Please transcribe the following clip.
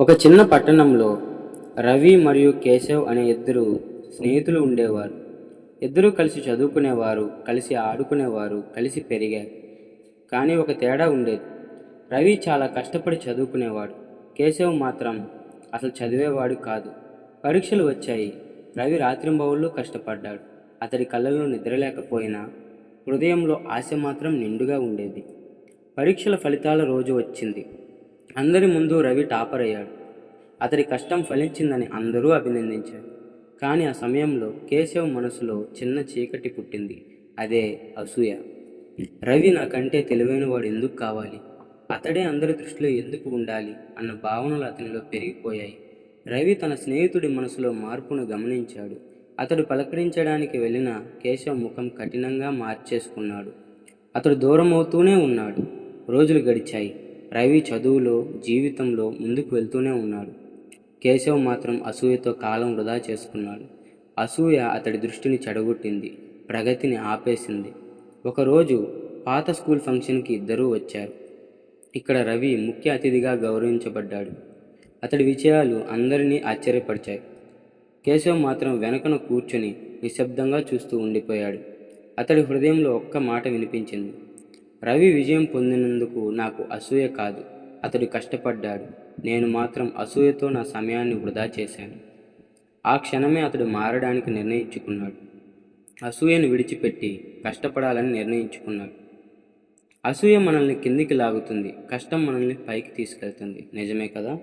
ఒక చిన్న పట్టణంలో రవి మరియు కేశవ్ అనే ఇద్దరు స్నేహితులు ఉండేవారు. ఇద్దరూ కలిసి చదువుకునేవారు కలిసి ఆడుకునేవారు కలిసి పెరిగారు. కానీ ఒక తేడా ఉండేది. రవి చాలా కష్టపడి చదువుకునేవాడు. కేశవ్ మాత్రం అసలు చదివేవాడు కాదు. పరీక్షలు వచ్చాయి. రవి రాత్రింబవుల్లో కష్టపడ్డాడు. అతడి కళ్ళలో నిద్రలేకపోయినా హృదయంలో ఆశ మాత్రం నిండుగా ఉండేది. పరీక్షల ఫలితాల రోజు వచ్చింది. అందరి ముందు రవి టాపర్ అయ్యాడు. అతడి కష్టం ఫలించిందని అందరూ అభినందించారు. కానీ ఆ సమయంలో కేశవ్ మనసులో చిన్న చీకటి పుట్టింది. అదే అసూయ. రవి నాకంటే తెలివైన వాడు ఎందుకు కావాలి? అతడే అందరి దృష్టిలో ఎందుకు ఉండాలి? అన్న భావనలు అతనిలో పెరిగిపోయాయి. రవి తన స్నేహితుడి మనసులో మార్పును గమనించాడు. అతడు పలకరించడానికి వెళ్ళిన కేశవ్ ముఖం కఠినంగా మార్చేసుకున్నాడు. అతడు దూరం అవుతూనే ఉన్నాడు. రోజులు గడిచాయి. రవి చదువులో జీవితంలో ముందుకు వెళ్తూనే ఉన్నాడు. కేశవ్ మాత్రం అసూయతో కాలం వృధా చేసుకున్నాడు. అసూయ అతడి దృష్టిని చెడగొట్టింది ప్రగతిని ఆపేసింది. ఒకరోజు పాత స్కూల్ ఫంక్షన్కి ఇద్దరూ వచ్చారు. ఇక్కడ రవి ముఖ్య అతిథిగా గౌరవించబడ్డాడు. అతడి విజయాలు అందరినీ ఆశ్చర్యపరిచాయి. కేశవ్ మాత్రం వెనకన కూర్చొని నిశ్శబ్దంగా చూస్తూ ఉండిపోయాడు. అతడి హృదయంలో ఒక్క మాట వినిపించింది. రవి విజయం పొందినందుకు నాకు అసూయ కాదు. అతడు కష్టపడ్డాడు. నేను మాత్రం అసూయతో నా సమయాన్ని వృధా చేశాను. ఆ క్షణమే అతడు మారడానికి నిర్ణయించుకున్నాడు. అసూయను విడిచిపెట్టి కష్టపడాలని నిర్ణయించుకున్నాడు. అసూయ మనల్ని కిందికి లాగుతుంది. కష్టం మనల్ని పైకి తీసుకెళ్తుంది. నిజమే కదా?